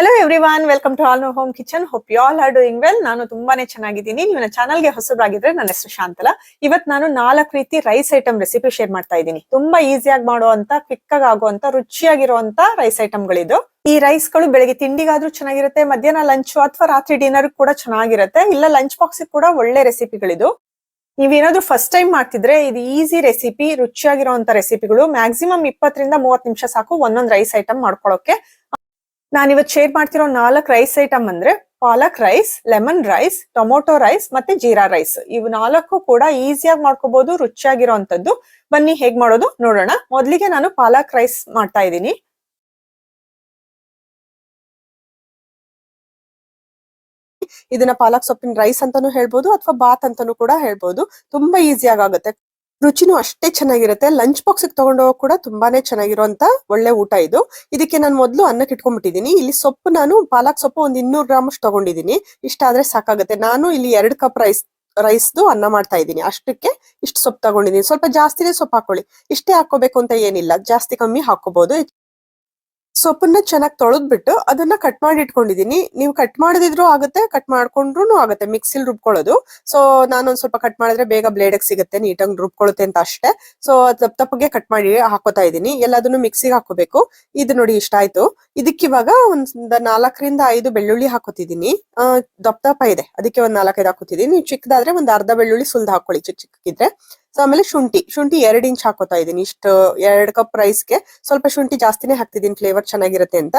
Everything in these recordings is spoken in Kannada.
Hello everyone welcome to all no home kitchen hope you all are doing well ನಾನು ತುಂಬಾನೇ ಚೆನ್ನಾಗಿದ್ದೀನಿ. ನೀವು ನನ್ನ ಚಾನಲ್ಗೆ ಹೊಸಬರಾಗಿದ್ರೆ ನನ್ನ ಹೆಸರು ಶಾಂತಲ. ಇವತ್ ನಾನು ನಾಲ್ಕು ರೀತಿ ರೈಸ್ ಐಟಮ್ ರೆಸಿಪಿ ಶೇರ್ ಮಾಡ್ತಾ ಇದ್ದೀನಿ. ತುಂಬಾ ಈಸಿಯಾಗಿ ಮಾಡುವಂತ ಕ್ವಿಕ್ ಆಗಿ ಆಗುವಂತ, ರುಚಿಯಾಗಿರುವಂತ ರೈಸ್ ಐಟಮ್ಗಳಿದು ಈ ರೈಸ್ಗಳು ಬೆಳಗ್ಗೆ ತಿಂಡಿಗಾದ್ರೂ ಚೆನ್ನಾಗಿರುತ್ತೆ, ಮಧ್ಯಾಹ್ನ ಲಂಚ್ ಅಥವಾ ರಾತ್ರಿ ಡಿನ್ನರ್ ಕೂಡ ಚೆನ್ನಾಗಿರುತ್ತೆ. ಇಲ್ಲ ಲಂಚ್ ಬಾಕ್ಸ್ ಕೂಡ ಒಳ್ಳೆ ರೆಸಿಪಿಗಳಿದು ನೀವೇನಾದ್ರೂ ಫಸ್ಟ್ ಟೈಮ್ ಮಾಡ್ತಿದ್ರೆ ಇದು ಈಸಿ ರೆಸಿಪಿ ರುಚಿಯಾಗಿರುವಂತ ರೆಸಿಪಿಗಳು ಮ್ಯಾಕ್ಸಿಮಮ್ ಇಪ್ಪತ್ತರಿಂದ ಮೂವತ್ತು ನಿಮಿಷ ಸಾಕು ಒಂದೊಂದು ರೈಸ್ ಐಟಮ್ ಮಾಡ್ಕೊಳ್ಳೋಕೆ ನಾನಿವತ್ ಶೇರ್ ಮಾಡ್ತಿರೋ ನಾಲ್ಕು ರೈಸ್ ಐಟಮ್ ಅಂದ್ರೆ palak rice lemon rice tomato rice ಮತ್ತೆ ಜೀರಾ ರೈಸ್ ಇವು ನಾಲ್ಕು ಕೂಡ ಈಸಿಯಾಗಿ ಮಾಡ್ಕೋಬಹುದು ರುಚಿಯಾಗಿರೋಂಥದ್ದು ಬನ್ನಿ ಹೇಗ್ ಮಾಡೋದು ನೋಡೋಣ. ಮೊದ್ಲಿಗೆ ನಾನು ಪಾಲಕ್ ರೈಸ್ ಮಾಡ್ತಾ ಇದ್ದೀನಿ. ಇದನ್ನ ಪಾಲಕ್ ಸೊಪ್ಪಿನ ರೈಸ್ ಅಂತಾನು ಹೇಳ್ಬೋದು, ಅಥವಾ ಬಾತ್ ಅಂತಾನು ಕೂಡ ಹೇಳ್ಬೋದು. ತುಂಬಾ ಈಸಿಯಾಗಿ ಆಗುತ್ತೆ. ರುಚಿನೂ ಅಷ್ಟೇ ಚೆನ್ನಾಗಿರುತ್ತೆ. ಲಂಚ್ ಬಾಕ್ಸ್ ತಗೊಂಡು ಹೋಗೋ ಕೂಡ ತುಂಬಾನೇ ಚೆನ್ನಾಗಿರುವಂತ ಒಳ್ಳೆ ಊಟ ಇದು. ಇದಕ್ಕೆ ನಾನು ಮೊದಲು ಅನ್ನಕ್ಕೆ ಇಟ್ಕೊಂಡ್ಬಿಟ್ಟಿದ್ದೀನಿ ಇಲ್ಲಿ ಸೊಪ್ಪು ನಾನು, ಪಾಲಕ್ ಸೊಪ್ಪು ಒಂದು ಇನ್ನೂರು ಗ್ರಾಮ್ ಅಷ್ಟು ತಗೊಂಡಿದ್ದೀನಿ ಇಷ್ಟ ಆದ್ರೆ ಸಾಕಾಗುತ್ತೆ. ನಾನು ಇಲ್ಲಿ ಎರಡು ಕಪ್ ರೈಸ್, ರೈಸ್ದು ಅನ್ನ ಮಾಡ್ತಾ ಇದ್ದೀನಿ. ಅಷ್ಟಕ್ಕೆ ಇಷ್ಟು ಸೊಪ್ಪು ತಗೊಂಡಿದ್ದೀನಿ ಸ್ವಲ್ಪ ಜಾಸ್ತಿನೇ ಸೊಪ್ಪು ಹಾಕೊಳ್ಳಿ. ಇಷ್ಟೇ ಹಾಕೋಬೇಕು ಅಂತ ಏನಿಲ್ಲ. ಜಾಸ್ತಿ ಕಮ್ಮಿ ಹಾಕೋಬಹುದು ಸೊಪ್ಪನ್ನ ಚೆನ್ನಾಗಿ ತೊಳೆದ್ಬಿಟ್ಟು ಅದನ್ನ ಕಟ್ ಮಾಡಿ ಇಟ್ಕೊಂಡಿದೀನಿ. ನೀವು ಕಟ್ ಮಾಡದಿದ್ರು ಆಗುತ್ತೆ ಕಟ್ ಮಾಡ್ಕೊಂಡ್ರು ಆಗುತ್ತೆ. ಮಿಕ್ಸಿಲ್ ರುಬ್ಕೊಳ್ಳೋದು. ಸೊ ನಾನೊಂದ್ ಸ್ವಲ್ಪ ಕಟ್ ಮಾಡಿದ್ರೆ ಬೇಗ ಬ್ಲೇಡ್ ಸಿಗುತ್ತೆ, ನೀಟಾಗಿ ರುಬ್ಕೊಳುತ್ತೆ ಅಂತ ಅಷ್ಟೇ. ಸೊ ತಪ್ಪ ತಪ್ಪಗೆ ಕಟ್ ಮಾಡಿ ಹಾಕೋತಾ ಇದೀನಿ. ಎಲ್ಲದನ್ನು ಮಿಕ್ಸಿಗೆ ಹಾಕೋಬೇಕು ಇದು ನೋಡಿ ಇಷ್ಟ ಆಯ್ತು. ಇದಕ್ಕಿವಾಗ ಒಂದ್ ನಾಲ್ಕರಿಂದ ಐದು ಬೆಳ್ಳುಳ್ಳಿ ಹಾಕೋತಿದೀನಿ. ದಪ್ಪ ದಪ್ಪ ಇದೆ. ಅದಕ್ಕೆ ಒಂದ್ ನಾಲ್ಕೈದು ಹಾಕೋತಿದೀನಿ. ನೀವು ಚಿಕ್ಕದಾದ್ರೆ ಒಂದ್ ಅರ್ಧ ಬೆಳ್ಳುಳ್ಳಿ ಸುಲ್ದ ಹಾಕೊಳ್ಳಿ ಚಿಕ್ಕ ಚಿಕ್ಕಿದ್ರೆ ಸೊ ಆಮೇಲೆ ಶುಂಠಿ. ಶುಂಠಿ ಎರಡು ಇಂಚ್ ಹಾಕೋತಾ ಇದೀನಿ ಇಷ್ಟು, ಎರಡು ಕಪ್ ರೈಸ್ಗೆ ಸ್ವಲ್ಪ ಶುಂಠಿ ಜಾಸ್ತಿನೇ ಹಾಕ್ತಿದ್ದೀನಿ. ಫ್ಲೇವರ್ ಚೆನ್ನಾಗಿರುತ್ತೆ ಅಂತ.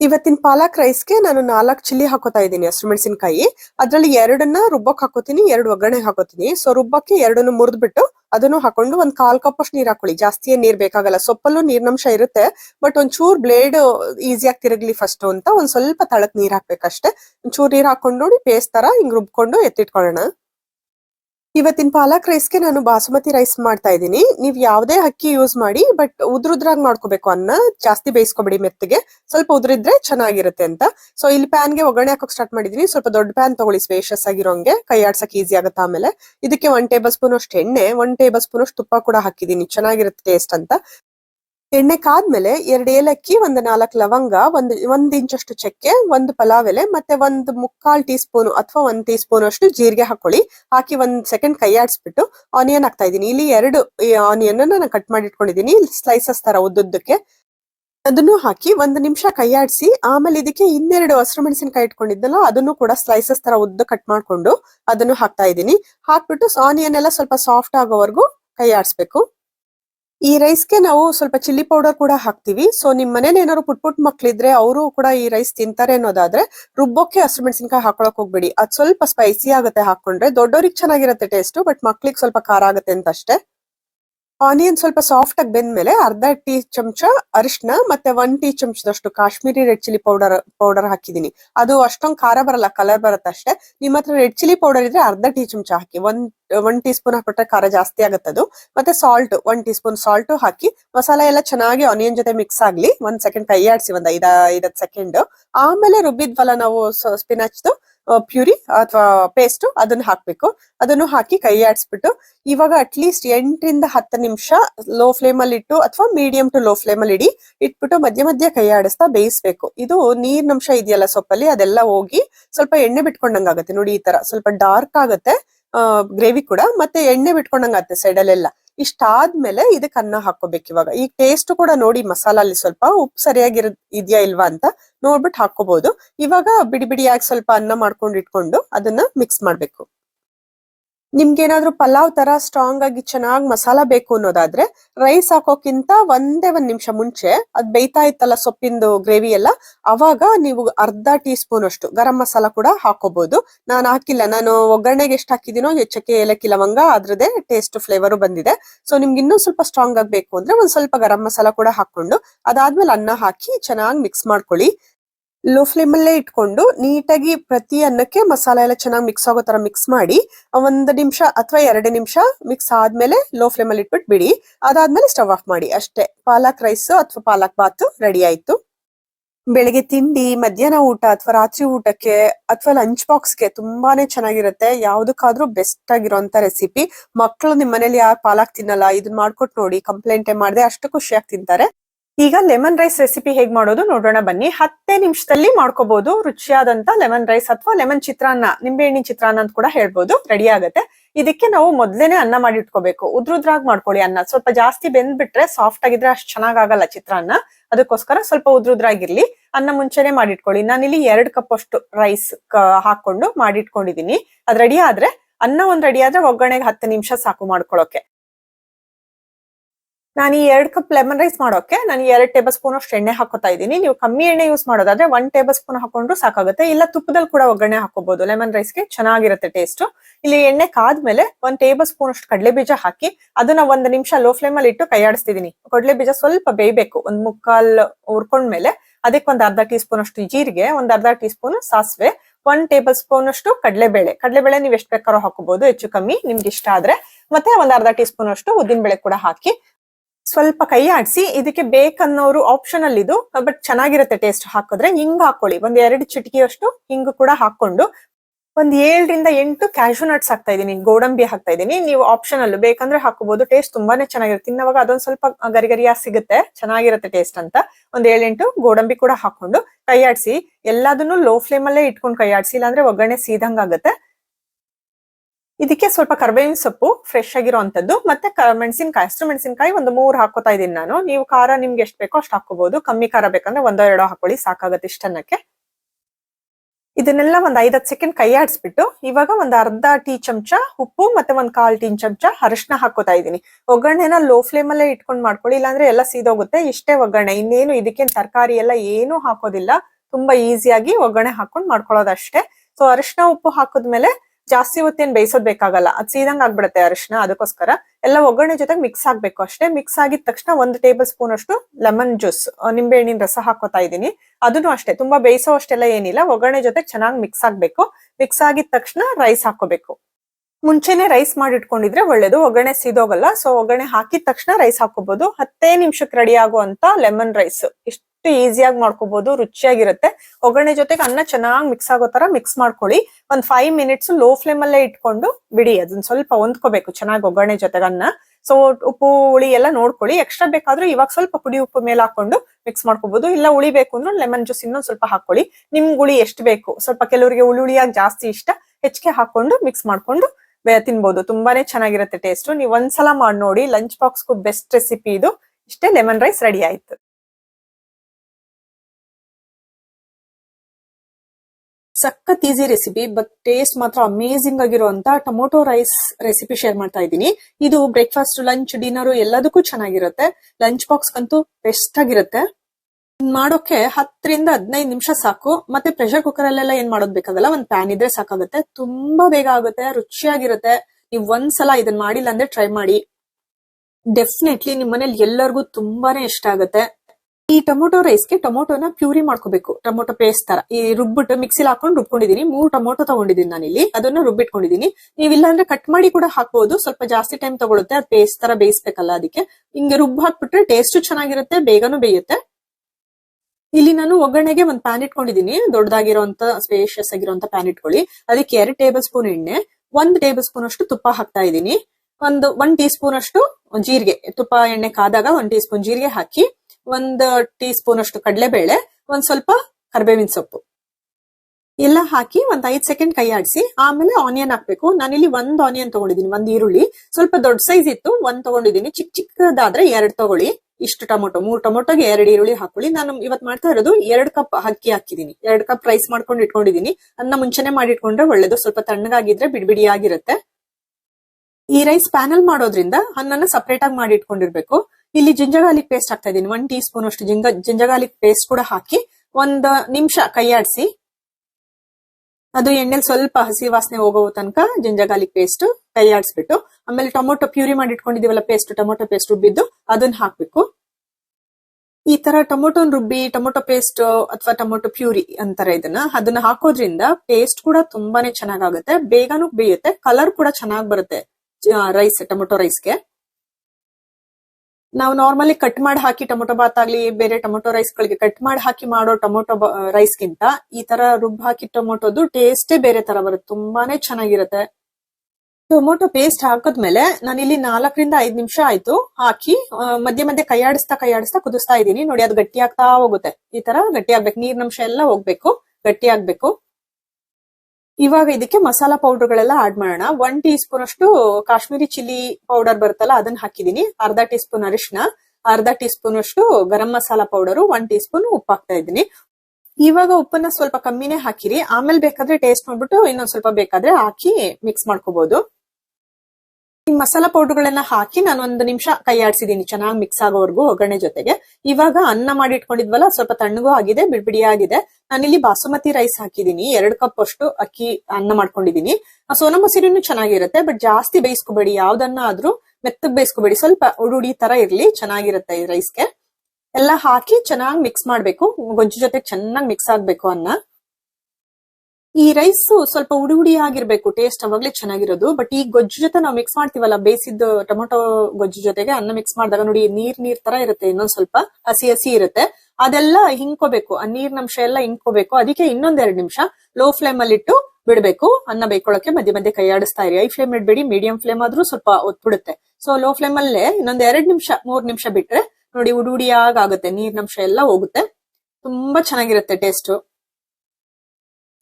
ಇವತ್ತಿನ ಪಾಲಕ್ ರೈಸ್ಗೆ ನಾನು ನಾಲ್ಕು ಚಿಲ್ಲಿ ಹಾಕೋತಾ ಇದ್ದೀನಿ ಹಸಿರು ಮೆಣಸಿನಕಾಯಿ. ಅದ್ರಲ್ಲಿ ಎರಡನ್ನ ರುಬ್ಬಕ್ ಹಾಕೋತೀನಿ, ಎರಡು ಒಗ್ಗರಣೆ ಹಾಕೋತೀನಿ. ಸೊ ರುಬ್ಬಕ್ಕೆ ಎರಡನ್ನು ಮುರಿದ್ಬಿಟ್ಟು ಅದನ್ನು ಹಾಕೊಂಡು ಒಂದ್ ಕಾಲ್ ಕಪ್ ಅಷ್ಟು ನೀರ್ ಹಾಕೊಳ್ಳಿ. ಜಾಸ್ತಿ ನೀರ್ ಬೇಕಾಗಲ್ಲ. ಸೊಪ್ಪಲ್ಲೂ ನೀರಿನಂಶ ಇರುತ್ತೆ. ಬಟ್ ಒಂದ್ ಚೂರ್ ಬ್ಲೇಡ್ ಈಸಿಯಾಗಿ ತಿರುಗ್ಲಿ ಫಸ್ಟ್ ಅಂತ. ಒಂದ್ ಸ್ವಲ್ಪ ತಳಕ್ ನೀರ್ ಹಾಕ್ಬೇಕಷ್ಟೇ. ಒಂದ್ ಚೂರ್ ನೀರ್ ಹಾಕೊಂಡು ನೋಡಿ ಪೇಸ್ಟ್ ತರ ಹಿಂಗ್ ರುಬ್ಕೊಂಡು ಎತ್ತಿಟ್ಕೊಳ್ಳೋಣ. ಇವತ್ತಿನ ಪಾಲಕ್ ರೈಸ್ಗೆ ನಾನು ಬಾಸುಮತಿ ರೈಸ್ ಮಾಡ್ತಾ ಇದ್ದೀನಿ. ನೀವ್ ಯಾವ್ದೇ ಅಕ್ಕಿ ಯೂಸ್ ಮಾಡಿ ಬಟ್ ಉದ್ರುದ್ರಾಗಿ ಮಾಡ್ಕೋಬೇಕು. ಅನ್ನ ಜಾಸ್ತಿ ಬೇಯಿಸ್ಕೊಬೇಡಿ ಮೆತ್ತಗೆ. ಸ್ವಲ್ಪ ಉದ್ರಿದ್ರೆ ಚೆನ್ನಾಗಿರುತ್ತೆ ಅಂತ. ಸೊ ಇಲ್ಲಿ ಪ್ಯಾನ್ಗೆ ಒಗ್ಗರಣೆ ಹಾಕೋಕ್ ಸ್ಟಾರ್ಟ್ ಮಾಡಿದೀನಿ. ಸ್ವಲ್ಪ ದೊಡ್ಡ ಪ್ಯಾನ್ ತಗೊಳ್ಳಿ ಸ್ಪೇಷಸ್ ಆಗಿರೋಂಗೆ. ಕೈ ಆಡ್ಸಕ್ ಈಸಿ ಆಗುತ್ತೆ ಆಮೇಲೆ. ಇದಕ್ಕೆ ಒನ್ ಟೇಬಲ್ ಸ್ಪೂನ್ ಅಷ್ಟು ಎಣ್ಣೆ ಒನ್ ಟೇಬಲ್ ಸ್ಪೂನ್ ಅಷ್ಟು ತುಪ್ಪ ಕೂಡ ಹಾಕಿದೀನಿ. ಚೆನ್ನಾಗಿರುತ್ತೆ ಟೇಸ್ಟ್ ಅಂತ. ಎಣ್ಣೆ ಕಾದ್ಮೇಲೆ ಎರಡು ಏಲಕ್ಕಿ, ಒಂದು ನಾಲ್ಕು ಲವಂಗ, ಒಂದು, ಒಂದ್ ಇಂಚಷ್ಟು ಚಕ್ಕೆ, ಒಂದು ಪಲಾವ್ ಎಲೆ, ಮತ್ತೆ ಒಂದು ಮುಕ್ಕಾಲ್ ಟೀ ಸ್ಪೂನ್ ಅಥವಾ ಒಂದ್ ಟೀ ಸ್ಪೂನ್ ಅಷ್ಟು ಜೀರಿಗೆ ಹಾಕೊಳ್ಳಿ. ಹಾಕಿ ಒಂದ್ ಸೆಕೆಂಡ್ ಕೈ ಆಡಿಸ್ಬಿಟ್ಟು ಆನಿಯನ್ ಹಾಕ್ತಾ ಇದ್ದೀನಿ. ಇಲ್ಲಿ ಎರಡು ಆನಿಯನ್ ನಾನು ಕಟ್ ಮಾಡಿ ಇಟ್ಕೊಂಡಿದೀನಿ ಸ್ಲೈಸಸ್ ತರ ಉದ್ದುದ್ದಕ್ಕೆ. ಅದನ್ನು ಹಾಕಿ ಒಂದು ನಿಮಿಷ ಕೈ ಆಡಿಸಿ, ಆಮೇಲೆ ಇದಕ್ಕೆ ಇನ್ನೆರಡು ಹಸಿರು ಮೆಣಸಿನಕಾಯಿ ಇಟ್ಕೊಂಡಿದ್ದಲ್ಲ, ಅದನ್ನು ಕೂಡ ಸ್ಲೈಸಸ್ ತರ ಉದ್ದ ಕಟ್ ಮಾಡ್ಕೊಂಡು ಅದನ್ನು ಹಾಕ್ತಾ ಇದ್ದೀನಿ. ಹಾಕ್ಬಿಟ್ಟು ಆನಿಯನ್ ಎಲ್ಲ ಸ್ವಲ್ಪ ಸಾಫ್ಟ್ ಆಗೋವರೆಗೂ ಕೈ ಆಡಿಸ್ಬೇಕು. ಈ ರೈಸ್ಗೆ ನಾವು ಸ್ವಲ್ಪ ಚಿಲ್ಲಿ ಪೌಡರ್ ಕೂಡ ಹಾಕ್ತಿವಿ. ಸೊ ನಿಮ್ ಮನೇಲಿ ಏನಾದ್ರು ಪುಟ್ ಪುಟ್ ಮಕ್ಳಿದ್ರೆ ಅವರು ಕೂಡ ಈ ರೈಸ್ ತಿಂತಾರೆ ಅನ್ನೋದಾದ್ರೆ ರುಬ್ಬೋಕೆ ಹಸಿರು ಮೆಣಸಿನಕಾಯಿ ಹಾಕೊಳಕ್ ಹೋಗ್ಬೇಡಿ. ಅದ್ ಸ್ವಲ್ಪ ಸ್ಪೈಸಿ ಆಗುತ್ತೆ ಹಾಕೊಂಡ್ರೆ. ದೊಡ್ಡವ್ರಿಗೆ ಚೆನ್ನಾಗಿರುತ್ತೆ ಟೇಸ್ಟ್ ಬಟ್ ಮಕ್ಳಿಗೆ ಸ್ವಲ್ಪ ಖಾರ ಆಗುತ್ತೆ ಅಂತ ಅಷ್ಟೇ ಆನಿಯನ್ ಸ್ವಲ್ಪ ಸಾಫ್ಟ್ ಆಗಿ ಬೆಂದ್ಮೇಲೆ ಅರ್ಧ ಟೀ ಚಮಚ ಅರಿಶಿನ ಮತ್ತೆ ಒನ್ ಟೀ ಚಮಚದಷ್ಟು Kashmiri red chilli powder powder ಹಾಕಿದೀನಿ ಅದು ಅಷ್ಟೊಂದು ಖಾರ ಬರಲ್ಲ ಕಲರ್ ಬರುತ್ತೆ ಅಷ್ಟೇ. ನಿಮ್ಮ ಹತ್ರ ರೆಡ್ ಚಿಲ್ಲಿ ಪೌಡರ್ ಇದ್ರೆ ಅರ್ಧ ಟೀ ಚಮಚ ಹಾಕಿ, ಒಂದ್ ಒನ್ ಟೀ ಸ್ಪೂನ್ ಹಾಕ್ಬಿಟ್ರೆ ಖಾರ ಜಾಸ್ತಿ ಆಗುತ್ತೆ ಅದು. ಮತ್ತೆ salt one teaspoon salt ಹಾಕಿ, ಮಸಾಲ ಎಲ್ಲ ಚೆನ್ನಾಗಿ ಆನಿಯನ್ ಜೊತೆ ಮಿಕ್ಸ್ ಆಗ್ಲಿ, ಒಂದ್ ಸೆಕೆಂಡ್ ಕೈ ಆಡಿಸಿ ಒಂದ್ ಐದ ಸೆಕೆಂಡ್ ಆಮೇಲೆ ರುಬ್ಬಿದ್ವಲ್ಲ ನಾವು ಸ್ಪಿನಾಚ್ದು ಪ್ಯೂರಿ ಅಥವಾ ಪೇಸ್ಟ್ ಅದನ್ನ ಹಾಕ್ಬೇಕು. ಅದನ್ನು ಹಾಕಿ ಕೈ ಆಡಿಸ್ಬಿಟ್ಟು ಇವಾಗ ಅಟ್ಲೀಸ್ಟ್ ಎಂಟರಿಂದ ಹತ್ತು ನಿಮಿಷ ಲೋ ಫ್ಲೇಮ್ ಅಲ್ಲಿ ಇಟ್ಟು ಅಥವಾ ಮೀಡಿಯಂ ಟು ಲೋ ಫ್ಲೇಮ್ ಅಲ್ಲಿ ಇಡಿ. ಇಟ್ಬಿಟ್ಟು ಮಧ್ಯ ಮಧ್ಯ ಕೈ ಆಡಿಸ್ತಾ ಬೇಯಿಸ್ಬೇಕು. ಇದು ನೀರಿನಂಶ ಇದೆಯಲ್ಲ ಸೊಪ್ಪಲ್ಲಿ, ಅದೆಲ್ಲ ಹೋಗಿ ಸ್ವಲ್ಪ ಎಣ್ಣೆ ಬಿಟ್ಕೊಂಡಂಗಾಗತ್ತೆ ನೋಡಿ ಈ ತರ ಸ್ವಲ್ಪ ಡಾರ್ಕ್ ಆಗುತ್ತೆ ಗ್ರೇವಿ ಕೂಡ. ಮತ್ತೆ ಎಣ್ಣೆ ಬಿಟ್ಕೊಂಡಂಗಾಗತ್ತೆ ಸೈಡಲ್ಲೆಲ್ಲ ಇಷ್ಟಾದ್ಮೇಲೆ ಇದಕ್ಕೆ ಅನ್ನ ಹಾಕೋಬೇಕು ಇವಾಗ. ಈ ಟೇಸ್ಟ್ ಕೂಡ ನೋಡಿ ಮಸಾಲಲ್ಲಿ ಸ್ವಲ್ಪ ಉಪ್ಪು ಸರಿಯಾಗಿರ, ಇದೆಯಾ ಇಲ್ವಾ ಅಂತ ನೋಡ್ಬಿಟ್ಟು ಹಾಕೋಬಹುದು ಇವಾಗ ಬಿಡಿ ಬಿಡಿಯಾಗಿ ಸ್ವಲ್ಪ ಅನ್ನ ಮಾಡ್ಕೊಂಡು ಇಟ್ಕೊಂಡು ಅದನ್ನ ಮಿಕ್ಸ್ ಮಾಡ್ಬೇಕು. ನಿಮ್ಗೇನಾದ್ರೂ ಪಲಾವ್ ತರ ಸ್ಟ್ರಾಂಗ್ ಆಗಿ ಚೆನ್ನಾಗಿ ಮಸಾಲ ಬೇಕು ಅನ್ನೋದಾದ್ರೆ ರೈಸ್ ಹಾಕೋಕ್ಕಿಂತ ಒಂದೇ ಒಂದ್ ನಿಮಿಷ ಮುಂಚೆ ಅದ್ ಬೇಯ್ತಾ ಇತ್ತಲ್ಲ ಸೊಪ್ಪಿಂದು ಗ್ರೇವಿ ಎಲ್ಲ, ಅವಾಗ ನೀವು ಅರ್ಧ ಟೀ ಸ್ಪೂನ್ ಅಷ್ಟು ಗರಂ ಮಸಾಲ ಕೂಡ ಹಾಕೋಬಹುದು ನಾನು ಹಾಕಿಲ್ಲ, ನಾನು ಒಗ್ಗರಣೆಗೆ ಎಷ್ಟು ಹಾಕಿದೀನೋ ಹೆಚ್ಚಕ್ಕೆ ಏಲಕ್ಕಿ ಲವಂಗ ಅದ್ರದೇ ಟೇಸ್ಟ್ ಫ್ಲೇವರು ಬಂದಿದೆ. ಸೊ ನಿಮ್ಗೆ ಇನ್ನೂ ಸ್ವಲ್ಪ ಸ್ಟ್ರಾಂಗ್ ಆಗ್ಬೇಕು ಅಂದ್ರೆ ಒಂದ್ ಸ್ವಲ್ಪ ಗರಂ ಮಸಾಲ ಕೂಡ ಹಾಕೊಂಡು ಅದಾದ್ಮೇಲೆ ಅನ್ನ ಹಾಕಿ ಚೆನ್ನಾಗಿ ಮಿಕ್ಸ್ ಮಾಡ್ಕೊಳ್ಳಿ. ಲೋ ಫ್ಲೇಮ್ ಅಲ್ಲೇ ಇಟ್ಕೊಂಡು ನೀಟಾಗಿ ಪ್ರತಿ ಅನ್ನಕ್ಕೆ ಮಸಾಲೆ ಎಲ್ಲ ಚೆನ್ನಾಗಿ ಮಿಕ್ಸ್ ಆಗೋ ತರ ಮಿಕ್ಸ್ ಮಾಡಿ, ಒಂದು ನಿಮಿಷ ಅಥವಾ ಎರಡು ನಿಮಿಷ ಮಿಕ್ಸ್ ಆದ್ಮೇಲೆ ಲೋ ಫ್ಲೇಮ್ ಅಲ್ಲಿ ಇಟ್ಬಿಟ್ಟು ಬಿಡಿ. ಅದಾದ್ಮೇಲೆ ಸ್ಟವ್ ಆಫ್ ಮಾಡಿ. ಅಷ್ಟೇ. ಪಾಲಕ್ ರೈಸ್ ಅಥವಾ ಪಾಲಕ್ ಬಾತ್ ರೆಡಿ ಆಯ್ತು. ಬೆಳಿಗ್ಗೆ ತಿಂಡಿ, ಮಧ್ಯಾಹ್ನ ಊಟ ಅಥವಾ ರಾತ್ರಿ ಊಟಕ್ಕೆ ಅಥವಾ ಲಂಚ್ ಬಾಕ್ಸ್ಗೆ ತುಂಬಾನೇ ಚೆನ್ನಾಗಿರುತ್ತೆ. ಯಾವ್ದಕ್ಕಾದ್ರೂ ಬೆಸ್ಟ್ ಆಗಿರೋಂತ ರೆಸಿಪಿ ಮಕ್ಕಳು ನಿಮ್ಮ ಮನೇಲಿ ಯಾರು ಪಾಲಕ್ ತಿನ್ನಲ್ಲ ಇದನ್ನ ಮಾಡ್ಕೊಟ್ ನೋಡಿ ಕಂಪ್ಲೇಂಟೇ ಮಾಡದೆ ಅಷ್ಟು ಖುಷಿಯಾಗಿ ತಿಂತಾರೆ. ಈಗ ಲೆಮನ್ ರೈಸ್ ರೆಸಿಪಿ ಹೇಗ್ ಮಾಡೋದು ನೋಡೋಣ ಬನ್ನಿ. ಹತ್ತೇ ನಿಮಿಷದಲ್ಲಿ ಮಾಡ್ಕೋಬಹುದು ರುಚಿಯಾದಂತ ಲೆಮನ್ ರೈಸ್ ಅಥವಾ ಲೆಮನ್ ಚಿತ್ರಾನ್ನ, ನಿಂಬೆಹಣ್ಣಿನ ಚಿತ್ರಾನ್ನ ಅಂತ ಕೂಡ ಹೇಳ್ಬೋದು. ರೆಡಿ ಆಗುತ್ತೆ. ಇದಕ್ಕೆ ನಾವು ಮೊದ್ಲೇನೆ ಅನ್ನ ಮಾಡಿ ಇಟ್ಕೋಬೇಕು. ಉದ್ರುದ್ರಾಗ್ ಮಾಡ್ಕೊಳ್ಳಿ ಅನ್ನ. ಸ್ವಲ್ಪ ಜಾಸ್ತಿ ಬೆಂದ್ಬಿಟ್ರೆ ಸಾಫ್ಟ್ ಆಗಿದ್ರೆ ಅಷ್ಟು ಚೆನ್ನಾಗಾಗಲ್ಲ ಚಿತ್ರಾನ್ನ. ಅದಕ್ಕೋಸ್ಕರ ಸ್ವಲ್ಪ ಉದ್ರುದ್ರಾಗಿರ್ಲಿ. ಅನ್ನ ಮುಂಚೆನೆ ಮಾಡಿಟ್ಕೊಳ್ಳಿ ನಾನಿಲ್ಲಿ ಎರಡ್ ಕಪ್ ಅಷ್ಟು ರೈಸ್ ಹಾಕೊಂಡು ಮಾಡಿಟ್ಕೊಂಡಿದೀನಿ ಅದ್ ರೆಡಿ ಆದ್ರೆ ಅನ್ನ ಒಂದ್ ರೆಡಿ ಆದ್ರೆ ಒಗ್ಗರಣೆಗೆ ಹತ್ತು ನಿಮಿಷ ಸಾಕು ಮಾಡ್ಕೊಳ್ಳೋಕೆ. ನಾನು ಈ ಎರಡು ಕಪ್ ಲೆಮನ್ ರೈಸ್ ಮಾಡೋಕೆ ನಾನು ಎರಡು ಟೇಬಲ್ ಸ್ಪೂನ್ ಅಷ್ಟು ಎಣ್ಣೆ ಹಾಕೋತಾ ಇದ್ದೀನಿ. ನೀವು ಕಮ್ಮಿ ಎಣ್ಣೆ ಯೂಸ್ ಮಾಡೋದಾದ್ರೆ ಒನ್ ಟೇಬಲ್ ಸ್ಪೂನ್ ಹಾಕೊಂಡ್ರು ಸಾಕಾಗುತ್ತೆ. ಇಲ್ಲ ತುಪ್ಪದಲ್ಲಿ ಕೂಡ ಒಗ್ಗರಣೆ ಹಾಕೋಬಹುದು ಲೆಮನ್ ರೈಸ್ಗೆ ಚೆನ್ನಾಗಿರುತ್ತೆ ಟೇಸ್ಟ್ ಇಲ್ಲಿ ಎಣ್ಣೆ ಕಾದ್ಮೇಲೆ ಒಂದ್ ಟೇಬಲ್ ಸ್ಪೂನ್ ಅಷ್ಟು ಕಡಲೆ ಬೀಜ ಹಾಕಿ ಅದನ್ನ ಒಂದ್ ನಿಮಿಷ ಲೋ ಫ್ಲೇಮ್ ಅಲ್ಲಿ ಇಟ್ಟು ಕೈಯಾಡಿಸ್ತಿದೀನಿ ಕಡಲೆ ಬೀಜ ಸ್ವಲ್ಪ ಬೇಯಬೇಕು. ಒಂದ್ ಮುಕ್ಕಾಲ್ ಹುರ್ಕೊಂಡ್ಮೇಲೆ ಅದಕ್ಕೆ ಒಂದ್ ಅರ್ಧ ಟೀ ಸ್ಪೂನ್ ಅಷ್ಟು ಜೀರಿಗೆ, ಒಂದ್ ಅರ್ಧ ಟೀ ಸ್ಪೂನ್ ಸಾಸಿವೆ ಒನ್ ಟೇಬಲ್ ಸ್ಪೂನ್ ಅಷ್ಟು ಕಡಲೆಬೇಳೆ. ಕಡಲೆಬೇಳೆ ನೀವು ಎಷ್ಟು ಬೇಕಾದ್ರೂ ಹಾಕೋಬಹುದು ಹೆಚ್ಚು ಕಮ್ಮಿ ನಿಮ್ಗೆ ಇಷ್ಟ ಆದ್ರೆ. ಮತ್ತೆ ಒಂದ್ ಅರ್ಧ ಟೀ ಸ್ಪೂನ್ ಅಷ್ಟು ಉದ್ದಿನ ಬೇಳೆ ಕೂಡ ಹಾಕಿ ಸ್ವಲ್ಪ ಕೈ ಆಡಿಸಿ ಇದಕ್ಕೆ ಬೇಕನ್ನೋರು ಆಪ್ಷನಲ್ ಇದು ಬಟ್ ಚೆನ್ನಾಗಿರುತ್ತೆ ಟೇಸ್ಟ್ ಹಾಕಿದ್ರೆ ಹಿಂಗ್ ಹಾಕೊಳ್ಳಿ. ಒಂದ್ ಎರಡು ಚಿಟಿಕೆಯಷ್ಟು ಹಿಂಗ್ ಕೂಡ ಹಾಕೊಂಡು ಒಂದ್ ಏಳರಿಂದ ಎಂಟು ಕ್ಯಾಶು ನಟ್ಸ್ ಹಾಕ್ತಾ ಇದೀನಿ ಗೋಡಂಬಿ ಹಾಕ್ತಾ ಇದೀನಿ ನೀವು ಆಪ್ಷನಲ್ ಬೇಕಂದ್ರೆ ಹಾಕೋಬಹುದು ಟೇಸ್ಟ್ ತುಂಬಾನೇ ಚೆನ್ನಾಗಿರುತ್ತೆ. ತಿನ್ನವಾಗ ಅದೊಂದ್ ಸ್ವಲ್ಪ ಗರಿಗರಿಯಾ ಸಿಗುತ್ತೆ, ಚೆನ್ನಾಗಿರುತ್ತೆ ಟೇಸ್ಟ್ ಅಂತ. ಒಂದ್ ಏಳೆಂಟು ಗೋಡಂಬಿ ಕೂಡ ಹಾಕೊಂಡು ಕೈ ಆಡಿಸಿ, ಎಲ್ಲದನ್ನು ಲೋ ಫ್ಲೇಮ್ ಅಲ್ಲೇ ಇಟ್ಕೊಂಡು ಕೈ ಆಡಿಸಿ, ಇಲ್ಲಾಂದ್ರೆ ಒಗ್ಗರಣೆ ಸೀದಂಗ್ ಆಗುತ್ತೆ. ಇದಕ್ಕೆ ಸ್ವಲ್ಪ ಕರ್ಬೇವಿನ ಸೊಪ್ಪು ಫ್ರೆಶ್ ಆಗಿರೋಂಥದ್ದು ಮತ್ತೆ ಮೆಣಸಿನಕಾಯಿ, ಹಸಿರು ಮೆಣಸಿನಕಾಯಿ ಒಂದು ಮೂರು ಹಾಕೋತಾ ಇದೀನಿ ನಾನು. ನೀವು ಖಾರ ನಿಮ್ಗೆ ಎಷ್ಟು ಬೇಕೋ ಅಷ್ಟು ಹಾಕೋಬಹುದು ಕಮ್ಮಿ ಖಾರ ಬೇಕಂದ್ರೆ ಒಂದೋ ಎರಡೋ ಹಾಕೊಳ್ಳಿ ಸಾಕಾಗತ್ತೆ ಇಷ್ಟನ್ನಕ್ಕೆ. ಇದನ್ನೆಲ್ಲ ಒಂದ್ ಐದತ್ ಸೆಕೆಂಡ್ ಕೈ ಆಡಿಸ್ಬಿಟ್ಟು, ಇವಾಗ ಒಂದ್ ಅರ್ಧ ಟೀ ಚಮಚ ಉಪ್ಪು ಮತ್ತೆ ಒಂದ್ ಕಾಲ್ ಟೀ ಚಮಚ ಅರಿಶಿನ ಹಾಕೋತಾ ಇದೀನಿ ಒಗ್ಗರಣೆನ ಲೋ ಫ್ಲೇಮ್ ಅಲ್ಲೇ ಇಟ್ಕೊಂಡ್ ಮಾಡ್ಕೊಳ್ಳಿ, ಇಲ್ಲಾಂದ್ರೆ ಎಲ್ಲ ಸೀದೋಗುತ್ತೆ. ಇಷ್ಟೇ ಒಗ್ಗರಣೆ. ಇನ್ನೇನು ಇದಕ್ಕೇನು ತರಕಾರಿ ಎಲ್ಲ ಏನು ಹಾಕೋದಿಲ್ಲ. ತುಂಬಾ ಈಸಿಯಾಗಿ ಒಗ್ಗರಣೆ ಹಾಕೊಂಡ್ ಮಾಡ್ಕೊಳ್ಳೋದಷ್ಟೇ. ಸೊ ಅರಿಶಿನ ಉಪ್ಪು ಹಾಕಿದ್ಮೇಲೆ ಜಾಸ್ತಿ ಹೊತ್ತೇನ್ ಬೇಯಿಸೋದ್ ಬೇಕಾಗಲ್ಲ. ಅದ್ ಸೀದಂಗ್ ಆಗ್ಬಿಡುತ್ತೆ ಅರಿಶಿನ ಅದಕ್ಕೋಸ್ಕರ ಎಲ್ಲ ಒಗ್ಗರಣೆ ಜೊತೆಗೆ ಮಿಕ್ಸ್ ಆಗ್ಬೇಕು ಅಷ್ಟೇ. ಮಿಕ್ಸ್ ಆಗಿದ ತಕ್ಷಣ ಒಂದು ಟೇಬಲ್ ಸ್ಪೂನ್ ಅಷ್ಟು ಲೆಮನ್ ಜ್ಯೂಸ್ ನಿಂಬೆ ಹಣ್ಣಿನ ರಸ ಹಾಕೋತಾ ಇದೀನಿ ಅದನ್ನು ಅಷ್ಟೇ. ತುಂಬಾ ಬೇಯಿಸೋ ಅಷ್ಟೆಲ್ಲ ಏನಿಲ್ಲ. ಒಗ್ಗರಣೆ ಜೊತೆ ಚೆನ್ನಾಗಿ ಮಿಕ್ಸ್ ಆಗ್ಬೇಕು. ಮಿಕ್ಸ್ ಆಗಿದ ತಕ್ಷಣ ರೈಸ್ ಹಾಕೋಬೇಕು ಮುಂಚೆನೆ ರೈಸ್ ಮಾಡಿ ಇಟ್ಕೊಂಡಿದ್ರೆ ಒಳ್ಳೇದು. ಒಗ್ಗರಣೆ ಸೀದೋಗಲ್ಲ. ಸೊ ಒಗ್ಗರಣೆ ಹಾಕಿದ ತಕ್ಷಣ ರೈಸ್ ಹಾಕೋಬಹುದು ಹತ್ತೇ ನಿಮಿಷಕ್ಕೆ ರೆಡಿ ಆಗುವಂತ ಲೆಮನ್ ರೈಸ್ ಇಷ್ಟು ಈಸಿಯಾಗಿ ಮಾಡ್ಕೋಬಹುದು ರುಚಿಯಾಗಿರುತ್ತೆ. ಒಗ್ಗರಣೆ ಜೊತೆಗೆ ಅನ್ನ ಚೆನ್ನಾಗಿ ಮಿಕ್ಸ್ ಆಗೋ ತರ ಮಿಕ್ಸ್ ಮಾಡ್ಕೊಳ್ಳಿ. ಒಂದ್ ಫೈವ್ ಮಿನಿಟ್ಸ್ ಲೋ ಫ್ಲೇಮ್ ಅಲ್ಲೇ ಇಟ್ಕೊಂಡು ಬಿಡಿ, ಅದನ್ನ ಸ್ವಲ್ಪ ಹೊಂದ್ಕೋಬೇಕು ಚೆನ್ನಾಗಿ ಒಗ್ಗರಣೆ ಜೊತೆಗೆ ಅನ್ನ. ಸೊ ಉಪ್ಪು, ಹುಳಿ ಎಲ್ಲ ನೋಡ್ಕೊಳ್ಳಿ. ಎಕ್ಸ್ಟ್ರಾ ಬೇಕಾದ್ರೂ ಇವಾಗ ಸ್ವಲ್ಪ ಪುಡಿ ಉಪ್ಪು ಮೇಲೆ ಹಾಕೊಂಡು ಮಿಕ್ಸ್ ಮಾಡ್ಕೋಬಹುದು ಇಲ್ಲ ಹುಳಿ ಬೇಕು ಅಂದ್ರೆ ಲೆಮನ್ ಜ್ಯೂಸ್ ಇನ್ನೊಂದ್ ಸ್ವಲ್ಪ ಹಾಕೊಳ್ಳಿ ನಿಮ್ಗೆ ಹುಳಿ ಎಷ್ಟು ಬೇಕು? ಸ್ವಲ್ಪ ಕೆಲವರಿಗೆ ಹುಳಿ ಹುಳಿಯಾಗಿ ಜಾಸ್ತಿ ಇಷ್ಟ, ಹೆಚ್ಚಿಗೆ ಹಾಕೊಂಡು ಮಿಕ್ಸ್ ಮಾಡ್ಕೊಂಡು ತಿನ್ಬಹುದು ತುಂಬಾನೇ ಚೆನ್ನಾಗಿರುತ್ತೆ ಟೇಸ್ಟ್ ನೀವು ಒಂದ್ಸಲ ಮಾಡಿ ನೋಡಿ ಲಂಚ್ ಬಾಕ್ಸ್ಗೂ ಬೆಸ್ಟ್ ರೆಸಿಪಿ ಇದು. ಇಷ್ಟೇ ಲೆಮನ್ ರೈಸ್ ರೆಡಿ ಆಯ್ತು. ಸಖತ್ ಈಸಿ ರೆಸಿಪಿ ಬಟ್ ಟೇಸ್ಟ್ ಮಾತ್ರ ಅಮೇಸಿಂಗ್ ಆಗಿರುವಂತ ಟೊಮೊಟೊ ರೈಸ್ ರೆಸಿಪಿ ಶೇರ್ ಮಾಡ್ತಾ ಇದ್ದೀನಿ. ಇದು ಬ್ರೇಕ್ಫಾಸ್ಟ್ ಲಂಚ್ ಡಿನ್ನರ್ ಎಲ್ಲದಕ್ಕೂ ಚೆನ್ನಾಗಿರುತ್ತೆ. ಲಂಚ್ ಬಾಕ್ಸ್ ಅಂತೂ ಬೆಸ್ಟ್ ಆಗಿರುತ್ತೆ. ಮಾಡೋಕೆ ಹತ್ತರಿಂದ ಹದಿನೈದು ನಿಮಿಷ ಸಾಕು. ಮತ್ತೆ ಪ್ರೆಷರ್ ಕುಕ್ಕರ್ ಅಲ್ಲೆಲ್ಲ ಏನ್ ಮಾಡೋದ್ ಬೇಕಾಗಲ್ಲ? ಒಂದ್ ಪ್ಯಾನ್ ಇದ್ರೆ ಸಾಕಾಗುತ್ತೆ. ತುಂಬಾ ಬೇಗ ಆಗುತ್ತೆ, ರುಚಿಯಾಗಿರುತ್ತೆ. ನೀವ್ ಒಂದ್ಸಲ ಇದನ್ನ ಮಾಡಿಲ್ಲ ಅಂದ್ರೆ ಟ್ರೈ ಮಾಡಿ. ಡೆಫಿನೆಟ್ಲಿ ನಿಮ್ ಮನೇಲಿ ಎಲ್ಲರಿಗೂ ತುಂಬಾನೇ ಇಷ್ಟ ಆಗುತ್ತೆ. ಈ ಟೊಮೊಟೊ ರೈಸ್ಗೆ ಟೊಮೊಟೊನ ಪ್ಯೂರಿ ಮಾಡ್ಕೋಬೇಕು. ಟೊಮೊಟೊ ಪೇಸ್ಟ್ ತರ. ಈ ರುಬ್ಬಿಟ್ಟು ಮಿಕ್ಸಿಲ್ ಹಾಕೊಂಡು ರುಬ್ಕೊಂಡಿದೀನಿ. ಮೂರು ಟೊಮೊಟೊ ತಗೊಂಡಿದ್ದೀನಿ ಇಲ್ಲಿ ಅದನ್ನ ರುಬ್ಬಿಟ್ಕೊಂಡಿದ್ದೀನಿ ನೀವು ಇಲ್ಲಾಂದ್ರೆ ಕಟ್ ಮಾಡಿ ಕೂಡ ಹಾಕ್ಬಹುದು ಸ್ವಲ್ಪ ಜಾಸ್ತಿ ಟೈಮ್ ತಗೊಳುತ್ತೆ. ಅದು ಪೇಸ್ಟ್ ತರ ಬೇಯಿಸ್ಬೇಕಲ್ಲ ಅದಕ್ಕೆ. ಹಿಂಗೆ ರುಬ್ ಹಾಕ್ಬಿಟ್ರೆ ಟೇಸ್ಟ್ ಚೆನ್ನಾಗಿರುತ್ತೆ, ಬೇಗನು ಬೇಯುತ್ತೆ. ಇಲ್ಲಿ ನಾನು ಒಗ್ಗರಣೆಗೆ ಒಂದ್ ಪ್ಯಾನ್ ಇಟ್ಕೊಂಡಿದೀನಿ. ದೊಡ್ಡದಾಗಿರುವಂತ ಸ್ಪೇಷಿಯಸ್ ಆಗಿರುವಂತ ಪ್ಯಾನ್ ಇಟ್ಕೊಳ್ಳಿ. ಅದಕ್ಕೆ ಎರಡು ಟೇಬಲ್ ಸ್ಪೂನ್ ಎಣ್ಣೆ, ಒಂದ್ ಟೇಬಲ್ ಸ್ಪೂನ್ ಅಷ್ಟು ತುಪ್ಪ ಹಾಕ್ತಾ ಇದೀನಿ. ಒಂದು ಒನ್ ಟೀ ಸ್ಪೂನ್ ಅಷ್ಟು ಜೀರಿಗೆ. ತುಪ್ಪ, ಎಣ್ಣೆ ಕಾದಾಗ ಒನ್ ಟೀ ಸ್ಪೂನ್ ಜೀರಿಗೆ ಹಾಕಿ ಒಂದ್ ಟೀ ಸ್ಪೂನ್ ಅಷ್ಟು ಕಡಲೆಬೇಳೆ, ಒಂದ್ ಸ್ವಲ್ಪ ಕರ್ಬೇವಿನ ಸೊಪ್ಪು. ಎಲ್ಲ ಹಾಕಿ ಒಂದ್ ಐದ್ ಸೆಕೆಂಡ್ ಕೈ ಆಡಿಸಿ, ಆಮೇಲೆ ಆನಿಯನ್ ಹಾಕ್ಬೇಕು. ನಾನಿಲ್ಲಿ ಒಂದ್ ಆನಿಯನ್ ತಗೊಂಡಿದ್ದೀನಿ ಒಂದ್ ಈರುಳ್ಳಿ. ಸ್ವಲ್ಪ ದೊಡ್ಡ ಸೈಜ್ ಇತ್ತು, ಒಂದ್ ತಗೊಂಡಿದ್ದೀನಿ ಚಿಕ್ಕ ಚಿಕ್ಕದಾದ್ರೆ ಎರಡ್ ತಗೊಳ್ಳಿ. ಇಷ್ಟು ಟೊಮೊಟೊ, ಮೂರ್ ಟೊಮೊಟೊಗೆ ಎರಡ್ ಈರುಳ್ಳಿ ಹಾಕೊಳ್ಳಿ. ನಾನು ಇವತ್ ಮಾಡ್ತಾ ಇರೋದು ಎರಡ್ ಕಪ್ ಅಕ್ಕಿ ಹಾಕಿದೀನಿ. ಎರಡ್ ಕಪ್ ರೈಸ್ ಮಾಡ್ಕೊಂಡು ಇಟ್ಕೊಂಡಿದೀನಿ. ಅನ್ನ ಮುಂಚೆನೆ ಮಾಡಿ ಇಟ್ಕೊಂಡ್ರೆ ಒಳ್ಳೇದು. ಸ್ವಲ್ಪ ತಣ್ಣಗಾಗಿದ್ರೆ ಬಿಡಿ ಆಗಿರುತ್ತೆ ಈ ರೈಸ್ ಪ್ಯಾನಲ್ ಮಾಡೋದ್ರಿಂದ ಅನ್ನನ ಸಪ್ರೇಟ್ ಆಗಿ ಮಾಡಿ ಇಟ್ಕೊಂಡಿರ್ಬೇಕು ಇಲ್ಲಿ ಜಿಂಜಗಾಲಿಕ್ ಪೇಸ್ಟ್ ಹಾಕ್ತಾ ಇದೀನಿ ಒನ್ ಟೀ ಸ್ಪೂನ್ ಅಷ್ಟು ಜಿಂಗ ಜಿಂಜಗಾಲಿಕ್ ಪೇಸ್ಟ್ ಕೂಡ ಹಾಕಿ ಒಂದ್ ನಿಮಿಷ ಕೈ ಆಡಿಸಿ ಅದು ಎಣ್ಣೆಲಿ ಸ್ವಲ್ಪ ಹಸಿ ವಾಸನೆ ಹೋಗೋ ತನಕ ಜಿಂಜಗಾಲಿಕ್ ಪೇಸ್ಟ್ ಕೈ ಆಡಿಸ್ಬಿಟ್ಟು ಆಮೇಲೆ ಟೊಮೊಟೊ ಪ್ಯೂರಿ ಮಾಡಿ ಇಟ್ಕೊಂಡಿದೀವಲ್ಲ ಪೇಸ್ಟ್ ಟೊಮೊಟೊ ಪೇಸ್ಟ್ ರುಬ್ಬಿದ್ದು ಅದನ್ನ ಹಾಕ್ಬೇಕು. ಈ ತರ ಟೊಮೊಟೊ ರುಬ್ಬಿ, ಟೊಮೊಟೊ ಪೇಸ್ಟ್ ಅಥವಾ ಟೊಮೊಟೊ ಪ್ಯೂರಿ ಅಂತಾರೆ ಇದನ್ನ, ಅದನ್ನ ಹಾಕೋದ್ರಿಂದ ಪೇಸ್ಟ್ ಕೂಡ ತುಂಬಾನೇ ಚೆನ್ನಾಗಾಗುತ್ತೆ. ಬೇಗನೂ ಬೇಯುತ್ತೆ ಕಲರ್ ಕೂಡ ಚೆನ್ನಾಗ್ ಬರುತ್ತೆ ರೈಸ್ ಟೊಮೊಟೊ ರೈಸ್ಗೆ ನಾವು ನಾರ್ಮಲಿ ಕಟ್ ಮಾಡಿ ಹಾಕಿ ಟೊಮೊಟೊ ಬಾತ್ ಆಗ್ಲಿ, ಬೇರೆ ಟೊಮೊಟೊ ರೈಸ್ ಗಳಿಗೆ ಕಟ್ ಮಾಡಿ ಹಾಕಿ ಮಾಡೋ ಟೊಮೊಟೊ ರೈಸ್ ಗಿಂತ ಈ ತರ ರುಬ್ ಹಾಕಿ ಟೊಮೊಟೊದು ಟೇಸ್ಟೇ ಬೇರೆ ತರ ಬರುತ್ತೆ. ತುಂಬಾನೇ ಚೆನ್ನಾಗಿರುತ್ತೆ. ಟೊಮೊಟೊ ಪೇಸ್ಟ್ ಹಾಕದ್ಮೇಲೆ ನಾನು ಇಲ್ಲಿ ನಾಲ್ಕರಿಂದ ಐದು ನಿಮಿಷ ಆಯ್ತು ಹಾಕಿ ಮಧ್ಯೆ ಮಧ್ಯೆ ಕೈಯಾಡಿಸ್ತಾ ಕೈಯಾಡಿಸ್ತಾ ಕುದಿಸ್ತಾ ಇದೀನಿ ನೋಡಿ ಅದು ಗಟ್ಟಿ ಆಗ್ತಾ ಹೋಗುತ್ತೆ. ಈ ತರ ಗಟ್ಟಿ ಆಗ್ಬೇಕು. ನೀರಿನಂಶ ಎಲ್ಲ ಹೋಗ್ಬೇಕು. ಗಟ್ಟಿ ಆಗ್ಬೇಕು. ಇವಾಗ ಇದಕ್ಕೆ ಮಸಾಲಾ ಪೌಡರ್ಗಳೆಲ್ಲ ಆಡ್ ಮಾಡೋಣ. ಒನ್ ಟೀ ಸ್ಪೂನ್ ಅಷ್ಟು ಕಾಶ್ಮೀರಿ ಚಿಲ್ಲಿ ಪೌಡರ್ ಬರುತ್ತಲ್ಲ, ಅದನ್ನ ಹಾಕಿದೀನಿ ಅರ್ಧ ಟೀ ಸ್ಪೂನ್ ಅರಿಶಿನ ಅರ್ಧ ಟೀ ಸ್ಪೂನ್ ಅಷ್ಟು garam masala powder one teaspoon ಉಪ್ಪು ಹಾಕ್ತಾ ಇದ್ದೀನಿ. ಇವಾಗ ಉಪ್ಪನ್ನ ಸ್ವಲ್ಪ ಕಮ್ಮಿನೇ ಹಾಕಿರಿ. ಆಮೇಲೆ ಬೇಕಾದ್ರೆ ಟೇಸ್ಟ್ ಮಾಡ್ಬಿಟ್ಟು ಇನ್ನೊಂದ್ ಸ್ವಲ್ಪ ಬೇಕಾದ್ರೆ ಹಾಕಿ ಮಿಕ್ಸ್ ಮಾಡ್ಕೋಬಹುದು ಈ ಮಸಾಲಾ ಪೌಡರ್ಗಳನ್ನ ಹಾಕಿ ನಾನು ಒಂದು ನಿಮಿಷ ಕೈ ಆಡಿಸಿದೀನಿ ಚೆನ್ನಾಗಿ ಮಿಕ್ಸ್ ಆಗೋವರೆಗೂ ಒಗ್ಗರಣೆ ಜೊತೆಗೆ. ಇವಾಗ ಅನ್ನ ಮಾಡಿ ಇಟ್ಕೊಂಡಿದ್ವಲ್ಲ ಸ್ವಲ್ಪ ತಣ್ಣಗೂ ಆಗಿದೆ, ಬಿಡ್ಬಿಡಿ ಆಗಿದೆ. ನಾನಿಲ್ಲಿ ಬಾಸುಮತಿ ರೈಸ್ ಹಾಕಿದೀನಿ. ಎರಡು ಕಪ್ ಅಷ್ಟು ಅಕ್ಕಿ ಅನ್ನ ಮಾಡ್ಕೊಂಡಿದೀನಿ. ಸೋನಾ ಮಸೂರಿನೂ ಚೆನ್ನಾಗಿರುತ್ತೆ ಬಟ್ ಜಾಸ್ತಿ ಬೇಯಿಸ್ಕೋಬೇಡಿ. ಯಾವ್ದನ್ನ ಆದ್ರೂ ಮೆತ್ತಗ್ ಬೇಯಿಸ್ಕೋಬೇಡಿ. ಸ್ವಲ್ಪ ಉಡುಡಿ ತರ ಇರ್ಲಿ, ಚೆನ್ನಾಗಿರುತ್ತೆ ಈ ರೈಸ್ಗೆ ಎಲ್ಲ ಹಾಕಿ ಚೆನ್ನಾಗಿ ಮಿಕ್ಸ್ ಮಾಡ್ಬೇಕು. ಗೊಜ್ಜು ಜೊತೆ ಚೆನ್ನಾಗಿ ಮಿಕ್ಸ್ ಆಗ್ಬೇಕು ಅನ್ನ. ಈ ರೈಸ್ ಸ್ವಲ್ಪ ಉಡಿ ಉಡಿ ಆಗಿರ್ಬೇಕು ಟೇಸ್ಟ್ ಅವಾಗ್ಲೇ ಚೆನ್ನಾಗಿರೋದು. ಬಟ್ ಈ ಗೊಜ್ಜು ಜೊತೆ ನಾವು ಮಿಕ್ಸ್ ಮಾಡ್ತೀವಲ್ಲ, ಬೇಯಿಸಿದ್ದು ಟೊಮೊಟೊ ಗೊಜ್ಜು ಜೊತೆಗೆ ಅನ್ನ ಮಿಕ್ಸ್ ಮಾಡಿದಾಗ ನೋಡಿ ನೀರ್ ನೀರ್ ತರ ಇರುತ್ತೆ, ಇನ್ನೊಂದ್ ಸ್ವಲ್ಪ ಹಸಿ ಹಸಿ ಇರುತ್ತೆ. ಅದೆಲ್ಲ ಹಿಂಕೋಬೇಕು, ಆ ನೀರಿನಂಶ ಎಲ್ಲ ಹಿಂಕೋಬೇಕು. ಅದಕ್ಕೆ ಇನ್ನೊಂದ್ ಎರಡ್ ನಿಮಿಷ ಲೋ ಫ್ಲೇಮ್ ಅಲ್ಲಿ ಇಟ್ಟು ಬಿಡಬೇಕು. ಅನ್ನ ಬೇಯ್ಕೊಳ್ಳೋಕೆ ಮಧ್ಯೆ ಮಧ್ಯೆ ಕೈ ಆಡಿಸ್ತಾ ಇರಿ. ಐ ಫ್ಲೇಮ್ ಇಡ್ಬೇಡಿ ಮೀಡಿಯಂ ಫ್ಲೇಮ್ ಆದ್ರೂ ಸ್ವಲ್ಪ ಒತ್ಬಿಡುತ್ತೆ. ಸೊ ಲೋ ಫ್ಲೇಮ್ ಅಲ್ಲೇ ಇನ್ನೊಂದ್ ಎರಡ್ ನಿಮಿಷ, ಮೂರ್ ನಿಮಿಷ ಬಿಟ್ರೆ ನೋಡಿ ಉಡಿ ಆಗುತ್ತೆ ನೀರಿನಂಶ ಎಲ್ಲ ಹೋಗುತ್ತೆ. ತುಂಬಾ ಚೆನ್ನಾಗಿರುತ್ತೆ ಟೇಸ್ಟ್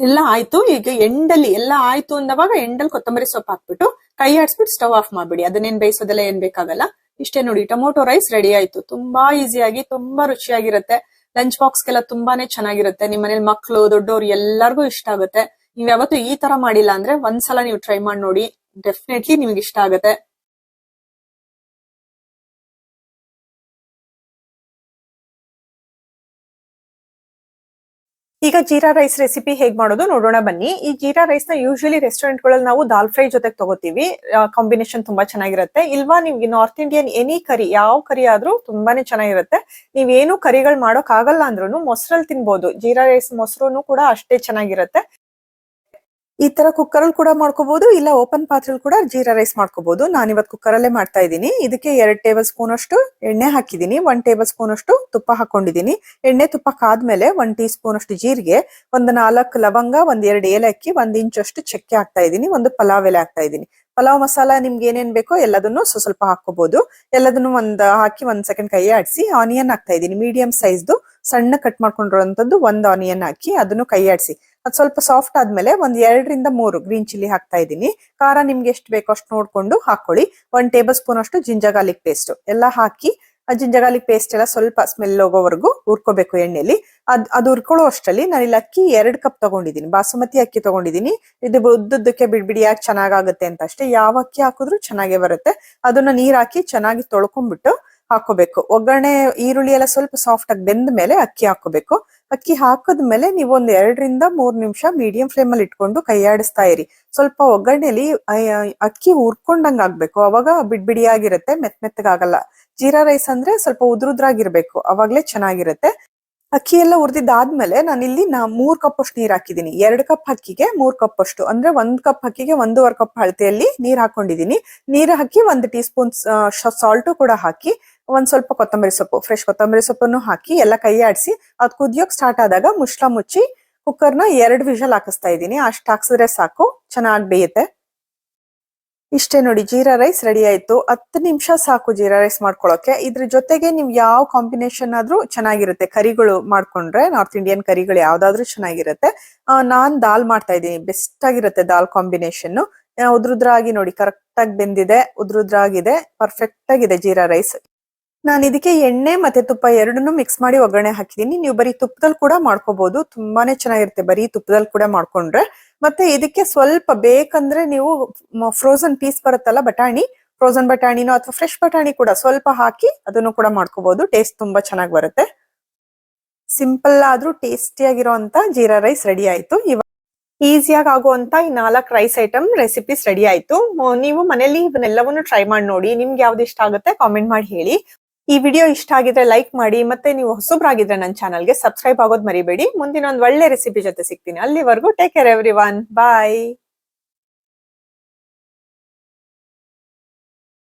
ಎಲ್ಲ ಆಯ್ತು. ಈಗ ಎಂಡಲ್ಲಿ ಎಲ್ಲ ಆಯ್ತು ಅಂದವಾಗ ಎಂಡಲ್ಲಿ ಕೊತ್ತಂಬರಿ ಸೊಪ್ಪು ಹಾಕ್ಬಿಟ್ಟು ಕೈ ಆಡಿಸ್ಬಿಟ್ಟು ಸ್ಟವ್ ಆಫ್ ಮಾಡ್ಬಿಡಿ. ಅದನ್ನೇನ್ ಬೇಯಿಸೋದೆಲ್ಲ ಏನ್ ಬೇಕಾಗಲ್ಲ. ಇಷ್ಟೇ ನೋಡಿ, ಟೊಮೊಟೊ ರೈಸ್ ರೆಡಿ ಆಯ್ತು. ತುಂಬಾ ಈಸಿಯಾಗಿ, ತುಂಬಾ ರುಚಿಯಾಗಿರುತ್ತೆ. ಲಂಚ್ ಬಾಕ್ಸ್ಗೆಲ್ಲ ತುಂಬಾನೇ ಚೆನ್ನಾಗಿರುತ್ತೆ. ನಿಮ್ ಮನೇಲಿ ಮಕ್ಕಳು ದೊಡ್ಡವ್ರು ಎಲ್ಲರಿಗೂ ಇಷ್ಟ ಆಗುತ್ತೆ. ನೀವ್ ಯಾವತ್ತು ಈ ತರ ಮಾಡಿಲ್ಲ ಅಂದ್ರೆ ಒಂದ್ಸಲ ನೀವು ಟ್ರೈ ಮಾಡಿ ನೋಡಿ. ಡೆಫಿನೆಟ್ಲಿ ನಿಮ್ಗೆ ಇಷ್ಟ ಆಗುತ್ತೆ. ಈಗ ಜೀರಾ ರೈಸ್ ರೆಸಿಪಿ ಹೇಗ್ ಮಾಡೋದು ನೋಡೋಣ ಬನ್ನಿ. ಈ ಜೀರಾ ರೈಸ್ನ ಯೂಶಲಿ ರೆಸ್ಟೋರೆಂಟ್ಗಳಲ್ಲಿ ನಾವು ದಾಲ್ ಫ್ರೈ ಜೊತೆ ತಗೋತೀವಿ. ಕಾಂಬಿನೇಷನ್ ತುಂಬಾ ಚೆನ್ನಾಗಿರುತ್ತೆ. ಇಲ್ವಾ ನಿಮ್ಗೆ ನಾರ್ತ್ ಇಂಡಿಯನ್ ಎನಿ ಕರಿ ಯಾವ ಕರಿ ಆದ್ರೂ ತುಂಬಾನೇ ಚೆನ್ನಾಗಿರುತ್ತೆ. ನೀವೇನು ಕರಿಗಳು ಮಾಡೋಕ್ ಆಗಲ್ಲ ಅಂದ್ರೂ ಮೊಸರಲ್ಲಿ ತಿನ್ಬಹುದು ಜೀರಾ ರೈಸ್ ಮೊಸರು ಕೂಡ ಅಷ್ಟೇ ಚೆನ್ನಾಗಿರುತ್ತೆ. ಈ ತರ ಕುಕ್ಕರ್ ಅಲ್ಲಿ ಕೂಡ ಮಾಡ್ಕೋಬಹುದು ಇಲ್ಲ ಓಪನ್ ಪಾತ್ರೆಲ್ ಕೂಡ ಜೀರಾ ರೈಸ್ ಮಾಡ್ಕೋಬಹುದು ನಾನು ಇವತ್ತು ಕುಕ್ಕರ್ ಅಲ್ಲೇ ಮಾಡ್ತಾ ಇದ್ದೀನಿ. ಇದಕ್ಕೆ ಎರಡ್ ಟೇಬಲ್ ಸ್ಪೂನ್ ಅಷ್ಟು ಎಣ್ಣೆ ಹಾಕಿದೀನಿ ಒನ್ ಟೇಬಲ್ ಸ್ಪೂನ್ ಅಷ್ಟು ತುಪ್ಪ ಹಾಕೊಂಡಿದೀನಿ ಎಣ್ಣೆ ತುಪ್ಪ ಕಾದ್ಮೇಲೆ ಒನ್ ಟೀ ಸ್ಪೂನ್ ಅಷ್ಟು ಜೀರಿಗೆ, ಒಂದು ನಾಲ್ಕು ಲವಂಗ, ಒಂದ್ ಎರಡು ಏಲಕ್ಕಿ, ಒಂದ್ ಇಂಚ್ ಅಷ್ಟು ಚಕ್ಕೆ ಹಾಕ್ತಾ ಇದ್ದೀನಿ. ಒಂದು ಪಲಾವ್ ಎಲೆ ಹಾಕ್ತಾ ಇದೀನಿ ಪಲಾವ್ ಮಸಾಲ ನಿಮ್ಗೆ ಏನೇನ್ ಬೇಕೋ ಎಲ್ಲದನ್ನು ಸ್ವ- ಸ್ವಲ್ಪ ಹಾಕೋಬಹುದು ಎಲ್ಲದನ್ನು ಒಂದ್ ಹಾಕಿ ಒಂದ್ ಸೆಕೆಂಡ್ ಕೈ ಆಡಿಸಿ ಆನಿಯನ್ ಹಾಕ್ತಾ ಇದ್ದೀನಿ. ಮೀಡಿಯಂ ಸೈಜ್ದು ಸಣ್ಣ ಕಟ್ ಮಾಡ್ಕೊಂಡಿರುವಂತದ್ದು ಒಂದ್ ಆನಿಯನ್ ಹಾಕಿ ಅದನ್ನು ಕೈ ಆಡಿಸಿ ಅದ್ ಸ್ವಲ್ಪ ಸಾಫ್ಟ್ ಆದ್ಮೇಲೆ ಒಂದ್ ಎರಡರಿಂದ ಮೂರು ಗ್ರೀನ್ ಚಿಲ್ಲಿ ಹಾಕ್ತಾ ಇದ್ದೀನಿ. ಖಾರ ನಿಮ್ಗೆ ಎಷ್ಟು ಬೇಕೋ ಅಷ್ಟು ನೋಡ್ಕೊಂಡು ಹಾಕೊಳ್ಳಿ ಒಂದ್ ಟೇಬಲ್ ಸ್ಪೂನ್ ಅಷ್ಟು ಜಿಂಜರ್ ಗಾರ್ಲಿಕ್ ಪೇಸ್ಟ್ ಎಲ್ಲ ಹಾಕಿ ಆ ಜಿಂಜರ್ ಗಾರ್ಲಿಕ್ ಪೇಸ್ಟ್ ಎಲ್ಲ ಸ್ವಲ್ಪ ಸ್ಮೆಲ್ ಹೋಗೋವರೆಗೂ ಹುರ್ಕೋಬೇಕು ಎಣ್ಣೆಲಿ. ಅದ್, ಅದು ಹುರ್ಕೊಳ್ಳೋ ಅಷ್ಟರಲ್ಲಿ ನಾನು ಇಲ್ಲಿ ಅಕ್ಕಿ ಎರಡು ಕಪ್ ತಗೊಂಡಿದ್ದೀನಿ. ಬಾಸುಮತಿ ಅಕ್ಕಿ ತಗೊಂಡಿದ್ದೀನಿ. ಇದು ಉದ್ದುದ್ದಕ್ಕೆ ಬಿಡ್ಬಿಡಿಯಾಗಿ ಚೆನ್ನಾಗಾಗುತ್ತೆ ಅಂತ ಅಷ್ಟೇ. ಯಾವ ಅಕ್ಕಿ ಹಾಕಿದ್ರು ಚೆನ್ನಾಗೇ ಬರುತ್ತೆ. ಅದನ್ನ ನೀರ್ ಹಾಕಿ ಚೆನ್ನಾಗಿ ತೊಳ್ಕೊಂಡ್ಬಿಟ್ಟು ಹಾಕೋಬೇಕು. ಒಗ್ಗರಣೆ, ಈರುಳ್ಳಿ ಎಲ್ಲ ಸ್ವಲ್ಪ ಸಾಫ್ಟ್ ಆಗಿ ಬೆಂದ ಮೇಲೆ ಅಕ್ಕಿ ಹಾಕೋಬೇಕು. ಅಕ್ಕಿ ಹಾಕದ್ಮೇಲೆ ನೀವು ಒಂದ್ ಎರಡರಿಂದ ಮೂರ್ ನಿಮಿಷ ಮೀಡಿಯಂ ಫ್ಲೇಮ್ ಅಲ್ಲಿ ಇಟ್ಕೊಂಡು ಕೈಯಾಡಿಸ್ತಾ ಇರಿ. ಸ್ವಲ್ಪ ಒಗ್ಗರಣೆಲಿ ಅಯ್- ಅಕ್ಕಿ ಹುರ್ಕೊಂಡಂಗ್ ಆಗ್ಬೇಕು ಅವಾಗ ಬಿಡ್ಬಿಡಿಯಾಗಿರುತ್ತೆ ಮೆತ್ ಮೆತ್ತಗಾಗಲ್ಲ ಜೀರಾ ರೈಸ್ ಅಂದ್ರೆ ಸ್ವಲ್ಪ ಉದ್ರುದ್ರಾಗಿರ್ಬೇಕು. ಅವಾಗ್ಲೇ ಚೆನ್ನಾಗಿರುತ್ತೆ. ಅಕ್ಕಿ ಎಲ್ಲ ಹುರಿದಿದ್ದಾದ್ಮೇಲೆ ಇಲ್ಲಿ ನಾ ಮೂರ್ ಕಪ್ ಅಷ್ಟು ನೀರ್ ಹಾಕಿದೀನಿ ಎರಡು ಕಪ್ ಅಕ್ಕಿಗೆ ಮೂರ್ ಕಪ್ ಅಷ್ಟು ಅಂದ್ರೆ ಒಂದ್ ಕಪ್ ಅಕ್ಕಿಗೆ ಒಂದೂವರೆ ಕಪ್ ಅಳತೆಯಲ್ಲಿ ನೀರ್ ಹಾಕೊಂಡಿದೀನಿ ನೀರ್ ಹಾಕಿ ಒಂದ್ ಟೀ ಸ್ಪೂನ್ ಸಾಲ್ಟು ಕೂಡ ಹಾಕಿ ಒಂದ್ ಸ್ವಲ್ಪ ಕೊತ್ತಂಬರಿ ಸೊಪ್ಪು ಫ್ರೆಶ್ ಕೊತ್ತಂಬರಿ ಸೊಪ್ಪನ್ನು ಹಾಕಿ ಎಲ್ಲ ಕೈ ಆಡಿಸಿ ಅದ್ ಕುದಿಯೋಕ್ ಸ್ಟಾರ್ಟ್ ಆದಾಗ ಮುಷ್ಲ ಮುಚ್ಚಿ ಕುಕ್ಕರ್ನ ಎರಡು ವಿಷಲ್ ಹಾಕಿಸ್ತಾ ಇದ್ದೀನಿ. ಅಷ್ಟು ಹಾಕ್ಸಿದ್ರೆ ಸಾಕು, ಚೆನ್ನಾಗಿ ಬೇಯುತ್ತೆ. ಇಷ್ಟೇ ನೋಡಿ, ಜೀರಾ ರೈಸ್ ರೆಡಿ ಆಯ್ತು. ಹತ್ತು ನಿಮಿಷ ಸಾಕು ಜೀರಾ ರೈಸ್ ಮಾಡ್ಕೊಳಕ್ಕೆ. ಇದ್ರ ಜೊತೆಗೆ ನೀವು ಯಾವ ಕಾಂಬಿನೇಷನ್ ಆದ್ರೂ ಚೆನ್ನಾಗಿರುತ್ತೆ. ಕರಿಗಳು ಮಾಡ್ಕೊಂಡ್ರೆ ನಾರ್ತ್ ಇಂಡಿಯನ್ ಕರಿಗಳು ಯಾವ್ದಾದ್ರು ಚೆನ್ನಾಗಿರುತ್ತೆ. ನಾನ್ ದಾಲ್ ಮಾಡ್ತಾ ಇದ್ದೀನಿ. ಬೆಸ್ಟ್ ಆಗಿರುತ್ತೆ ದಾಲ್ ಕಾಂಬಿನೇಷನ್ ಉದ್ರುದ್ರಾಗಿ ನೋಡಿ ಕರೆಕ್ಟ್ ಆಗಿ ಬೆಂದಿದೆ, ಉದ್ರುದ್ರಾಗಿದೆ ಪರ್ಫೆಕ್ಟ್ ಆಗಿದೆ ಜೀರಾ ರೈಸ್ ನಾನು ಇದಕ್ಕೆ ಎಣ್ಣೆ ಮತ್ತೆ ತುಪ್ಪ ಎರಡನ್ನೂ ಮಿಕ್ಸ್ ಮಾಡಿ ಒಗ್ಗರಣೆ ಹಾಕಿದೀನಿ. ನೀವು ಬರೀ ತುಪ್ಪದಲ್ಲಿ ಕೂಡ ಮಾಡ್ಕೋಬಹುದು ತುಂಬಾನೇ ಚೆನ್ನಾಗಿರುತ್ತೆ. ಬರೀ ತುಪ್ಪದಲ್ಲಿ ಕೂಡ ಮಾಡ್ಕೊಂಡ್ರೆ. ಮತ್ತೆ ಇದಕ್ಕೆ ಸ್ವಲ್ಪ ಬೇಕಂದ್ರೆ ನೀವು ಫ್ರೋಸನ್ ಪೀಸ್ ಬರುತ್ತಲ್ಲ, ಬಟಾಣಿ. ಫ್ರೋಸನ್ ಬಟಾಣಿನೋ ಅಥವಾ ಫ್ರೆಶ್ ಬಟಾಣಿ ಕೂಡ ಸ್ವಲ್ಪ ಹಾಕಿ ಅದನ್ನು ಕೂಡ ಮಾಡ್ಕೋಬಹುದು ಟೇಸ್ಟ್ ತುಂಬಾ ಚೆನ್ನಾಗಿ ಬರುತ್ತೆ. ಸಿಂಪಲ್ ಆದ್ರೂ ಟೇಸ್ಟಿಯಾಗಿರೋಂತ ಜೀರಾ ರೈಸ್ ರೆಡಿ ಆಯ್ತು. ಇವಾಗ ಈಸಿಯಾಗಿ ಆಗುವಂತ ಈ ನಾಲ್ಕು ರೈಸ್ ಐಟಮ್ ರೆಸಿಪೀಸ್ ರೆಡಿ ಆಯ್ತು. ನೀವು ಮನೇಲಿ ಇವನ್ನೆಲ್ಲವನ್ನು ಟ್ರೈ ಮಾಡಿ ನೋಡಿ. ನಿಮ್ಗೆ ಯಾವ್ದು ಇಷ್ಟ ಆಗುತ್ತೆ ಕಾಮೆಂಟ್ ಮಾಡಿ ಹೇಳಿ. ಈ ವಿಡಿಯೋ ಇಷ್ಟ ಆಗಿದ್ರೆ ಲೈಕ್ ಮಾಡಿ, ಮತ್ತೆ ನೀವು ಹೊಸಬ್ರಾಗಿದ್ರೆ ನನ್ನ ಚಾನಲ್ಗೆ ಸಬ್ಸ್ಕ್ರೈಬ್ ಆಗೋದು ಮರಿಬೇಡಿ. ಮುಂದಿನ ಒಂದು ಒಳ್ಳೆ ರೆಸಿಪಿ ಜೊತೆ ಸಿಗ್ತೀನಿ. ಅಲ್ಲಿವರೆಗೂ ಟೇಕ್ ಕೇರ್ ಎವ್ರಿ ಒನ್ ಬಾಯ್